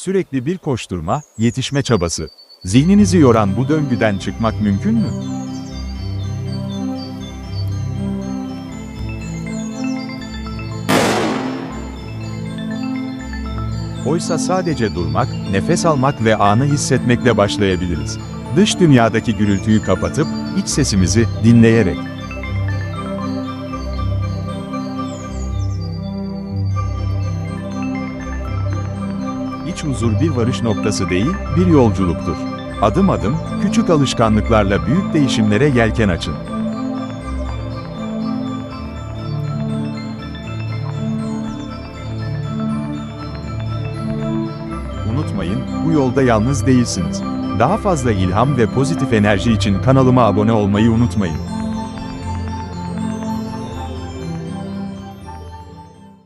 Sürekli bir koşturma, yetişme çabası. Zihninizi yoran bu döngüden çıkmak mümkün mü? Oysa sadece durmak, nefes almak ve anı hissetmekle başlayabiliriz. Dış dünyadaki gürültüyü kapatıp, iç sesimizi dinleyerek. İç huzur bir varış noktası değil, bir yolculuktur. Adım adım, küçük alışkanlıklarla büyük değişimlere yelken açın. Unutmayın, bu yolda yalnız değilsiniz. Daha fazla ilham ve pozitif enerji için kanalıma abone olmayı unutmayın.